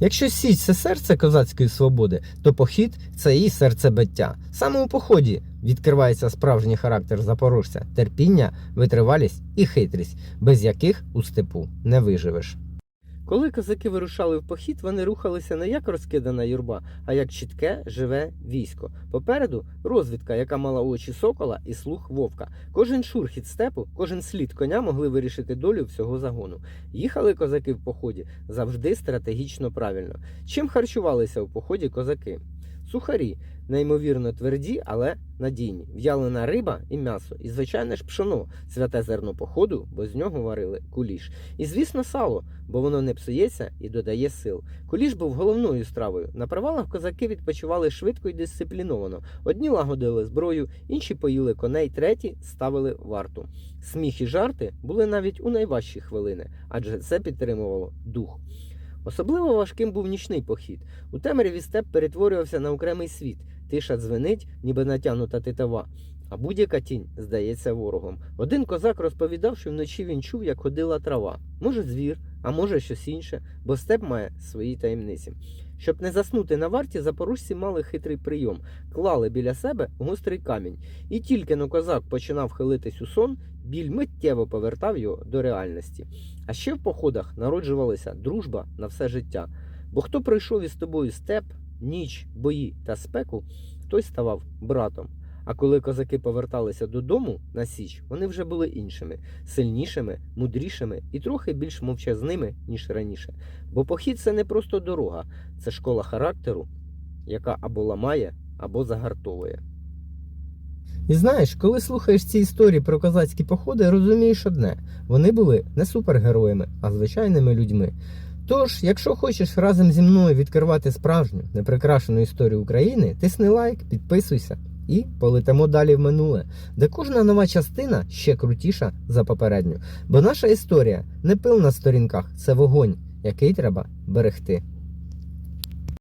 Якщо січ це серце козацької свободи, то похід це її серцебиття. Саме у поході відкривається справжній характер запорожця, терпіння, витривалість і хитрість, без яких у степу не виживеш. Коли козаки вирушали в похід, вони рухалися не як розкидана юрба, а як чітке, живе військо. Попереду розвідка, яка мала очі сокола і слух вовка. Кожен шурхіт степу, кожен слід коня могли вирішити долю всього загону. Їхали козаки в поході завжди стратегічно правильно. Чим харчувалися в поході козаки? Сухарі, неймовірно тверді, але надійні. В'ялена риба і м'ясо. І, звичайне ж, пшоно, святе зерно походу, бо з нього варили куліш. І, звісно, сало, бо воно не псується і додає сил. Куліш був головною стравою. На привалах козаки відпочивали швидко і дисципліновано. Одні лагодили зброю, інші поїли коней, треті ставили варту. Сміх і жарти були навіть у найважчі хвилини, адже це підтримувало дух. Особливо важким був нічний похід. У темряві степ перетворювався на окремий світ. Тиша дзвенить, ніби натягнута титава. А будь-яка тінь здається ворогом. Один козак розповідав, що вночі він чув, як ходила трава. Може, звір, а може щось інше, бо степ має свої таємниці. Щоб не заснути на варті, запорожці мали хитрий прийом, клали біля себе гострий камінь. І тільки но козак починав хилитись у сон, біль миттєво повертав його до реальності. А ще в походах народжувалася дружба на все життя. Бо хто пройшов із тобою степ, ніч, бої та спеку, той ставав братом. А коли козаки поверталися додому на січ, вони вже були іншими, сильнішими, мудрішими і трохи більш мовчазними, ніж раніше. Бо похід це не просто дорога, це школа характеру, яка або ламає, або загартовує. І знаєш, коли слухаєш ці історії про козацькі походи, розумієш одне: вони були не супергероями, а звичайними людьми. Тож, якщо хочеш разом зі мною відкривати справжню неприкрашену історію України, тисни лайк, підписуйся і полетимо далі в минуле, де кожна нова частина ще крутіша за попередню. Бо наша історія не пил на сторінках, це вогонь, який треба берегти.